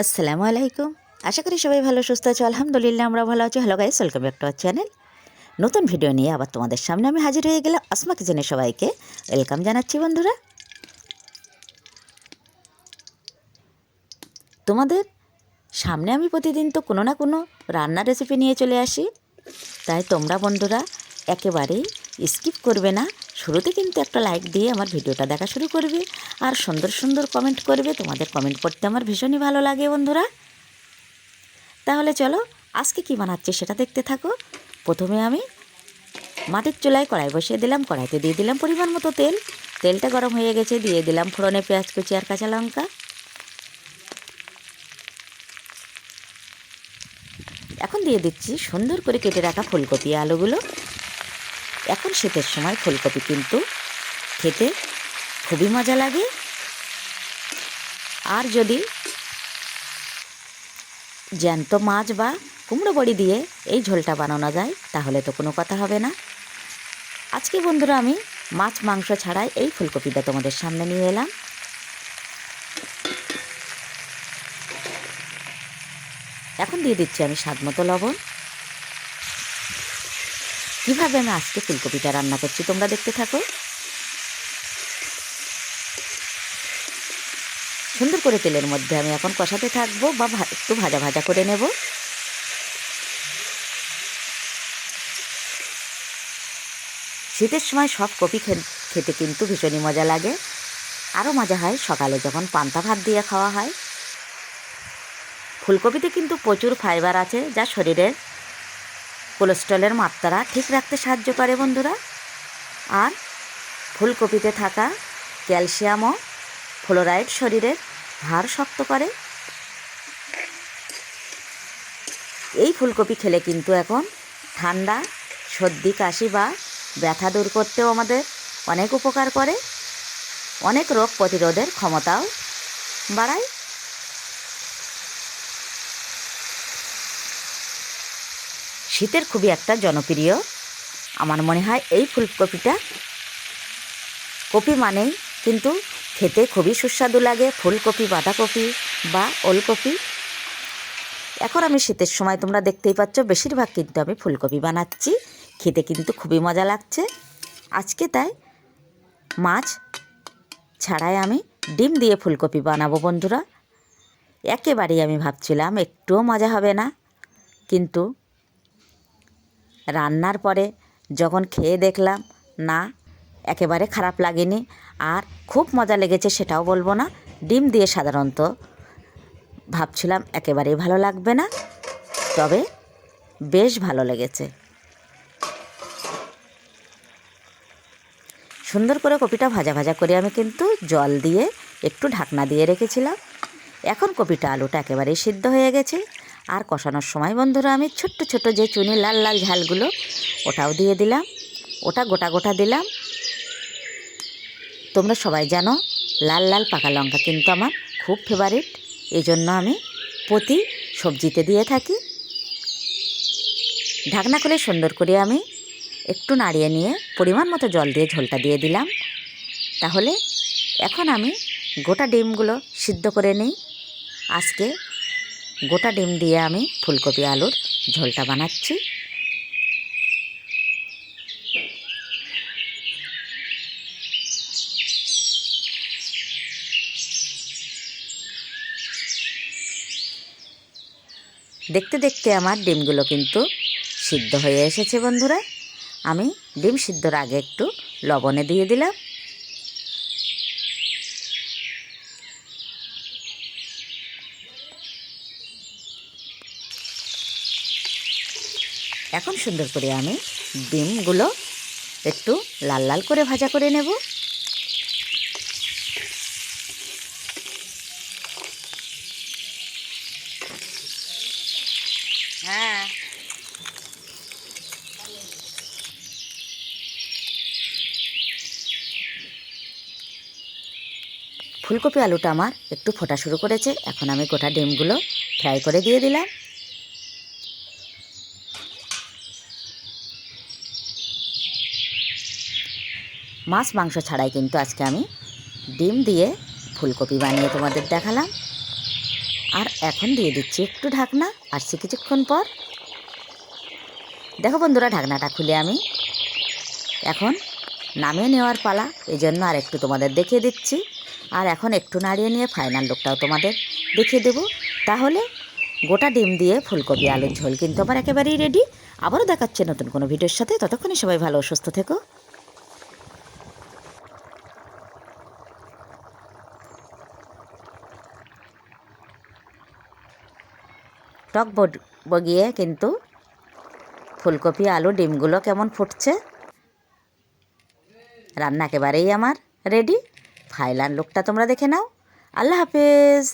আসসালামু আলাইকুম। আশা করি সবাই ভালো, সুস্থ আছো। আলহামদুলিল্লাহ, আমরা ভালো আছি। Hello guys welcome back to our channel নতুন ভিডিও নিয়ে আবার তোমাদের সামনে আমি হাজির হয়ে গেলাম আসমা কিচেনে সবাইকে। ওয়েলকাম জানাচ্ছি বন্ধুরা। তোমাদের সামনে আমি প্রতিদিন তো কোনো না কোনো রান্নার রেসিপি নিয়ে চলে আসি। তাই তোমরা বন্ধুরা একেবারেই স্কিপ করবে না। শুরুতে কিন্তু একটা লাইক দিয়ে আমার ভিডিওটা দেখা শুরু করবে। আর সুন্দর সুন্দর কমেন্ট করবে। তোমাদের কমেন্ট করতে আমার ভীষণই ভালো লাগে বন্ধুরা। তাহলে চলো, আজকে কি বানাচ্ছে সেটা দেখতে থাকো। প্রথমে আমি মাটির চুলায় কড়াই বসিয়ে দিলাম। কড়াইতে দিয়ে দিলাম পরিমাণ মতো তেল। তেলটা গরম হয়ে গেছে, দিয়ে দিলাম ফোড়নে পেঁয়াজ কুচি আর কাঁচা লঙ্কা। এখন দিয়ে দিচ্ছি সুন্দর করে কেটে রাখা ফুলকপি আলুগুলো। এখন শীতের সময় ফুলকপি কিন্তু খেতে খুবই মজা লাগে। আর যদি জ্যান্ত মাছ বা কুমড়ো বড়ি দিয়ে এই ঝোলটা বানানো যায়, তাহলে তো কোনো কথা হবে না। আজকে বন্ধুরা আমি মাছ মাংস ছাড়াই এই ফুলকপিটা তোমাদের সামনে নিয়ে এলাম। এখন দিয়ে দিচ্ছি আমি স্বাদ মতো লবণ। কীভাবে আমি আজকে ফুলকপিটা রান্না করছি তোমরা দেখতে থাকো। সুন্দর করে তেলের মধ্যে আমি এখন কষাতে থাকব বা একটু ভাজা ভাজা করে নেব। শীতের সময় সব কপি খেতে কিন্তু ভীষণই মজা লাগে। আরও মজা হয় সকালে যখন পান্তা ভাত দিয়ে খাওয়া হয়। ফুলকপিতে কিন্তু প্রচুর ফাইবার আছে যা শরীরের কোলেস্ট্রলের মাত্রা ঠিক রাখতে সাহায্য করে, বন্ধুরা। আর ফুলকপিতে থাকা ক্যালসিয়াম ও ফ্লোরাইড শরীরের হাড় শক্ত করে। এই ফুলকপি খেলে কিন্তু এখন ঠান্ডা, সর্দি, কাশি বা ব্যথা দূর করতেও আমাদের অনেক উপকার করে। অনেক রোগ প্রতিরোধের ক্ষমতাও বাড়ায়। শীতের খুবই একটা জনপ্রিয়। আমার মনে হয় এই ফুলকপিটা কপি মানেই কিন্তু খেতে খুবই সুস্বাদু লাগে। ফুলকপি, বাঁধাকপি বা ওলকপি। এখন আমি শীতের সময় তোমরা দেখতেই পাচ্ছ, বেশিরভাগ কিন্তু আমি ফুলকপি বানাচ্ছি। খেতে কিন্তু খুবই মজা লাগছে। আজকে তাই মাছ ছাড়াই আমি ডিম দিয়ে ফুলকপি বানাবো বন্ধুরা। একেবারেই আমি ভাবছিলাম একটুও মজা হবে না। কিন্তু রান্নার পরে যখন খেয়ে দেখলাম, না, একেবারে খারাপ লাগেনি। আর খুব মজা লেগেছে সেটাও বলব না। ডিম দিয়ে সাধারণত ভাবছিলাম একেবারেই ভালো লাগবে না, তবে বেশ ভালো লেগেছে। সুন্দর করে কপিটা ভাজা ভাজা করে আমি কিন্তু জল দিয়ে একটু ঢাকনা দিয়ে রেখেছিলাম। এখন কপিটা, আলুটা একেবারেই সিদ্ধ হয়ে গেছে। আর কষানোর সময়, বন্ধুরা, আমি ছোট্ট ছোট যে চুনি লাল লাল ঝালগুলো, ওটাও দিয়ে দিলাম। ওটা গোটা গোটা দিলাম। তোমরা সবাই জানো, লাল লাল পাকা লঙ্কা কিন্তু আমার খুব ফেভারিট এই জন্য আমি প্রতি সবজিতে দিয়ে থাকি। ঢাকনা খুলে সুন্দর করে আমি একটু নাড়িয়ে নিয়ে পরিমাণ মতো জল দিয়ে ঝোলটা দিয়ে দিলাম। তাহলে এখন আমি গোটা ডিমগুলো সিদ্ধ করে নিই। আজকে গোটা ডিম দিয়ে আমি ফুলকপি, আলুর ঝোলটা বানাচ্ছি। দেখতে দেখতে আমার ডিমগুলো কিন্তু সিদ্ধ হয়ে এসেছে বন্ধুরা। আমি ডিম সিদ্ধর আগে একটু লবণে দিয়ে দিলাম। এখন সুন্দর করে আমি ডিমগুলো একটু লাল লাল করে ভাজা করে নেব। হ্যাঁ। ফুলকপি আলুটা আমার একটু ফোটা শুরু করেছে এখন আমি গোটা ডিমগুলো ফ্রাই করে দিয়ে দিলাম। মাছ, মাংস ছাড়াই কিন্তু আজকে আমি ডিম দিয়ে ফুলকপি বানিয়ে তোমাদের দেখালাম। আর এখন দিয়ে দিচ্ছি একটু ঢাকনা, আসছি কিছুক্ষণ পর। দেখো বন্ধুরা, ঢাকনাটা খুলে আমি এখন নামিয়ে নেওয়ার পালা এই জন্য আর একটু তোমাদের দেখিয়ে দিচ্ছি। আর এখন একটু নাড়িয়ে নিয়ে ফাইনাল লুকটাও তোমাদের দেখিয়ে দেবো। তাহলে গোটা ডিম দিয়ে ফুলকপি, আলুর ঝোল কিন্তু আমার একেবারেই রেডি আবারও দেখাচ্ছে নতুন কোনো ভিডিওর সাথে। ততক্ষণই সবাই ভালো, সুস্থ থেকো। টক বগিয়ে কিন্তু ফুলকপি, আলু, ডিমগুলো কেমন ফুটছে? রান্না একেবারেই আমার রেডি ফাইলান লুকটা তোমরা দেখে নাও। আল্লাহ হাফেজ।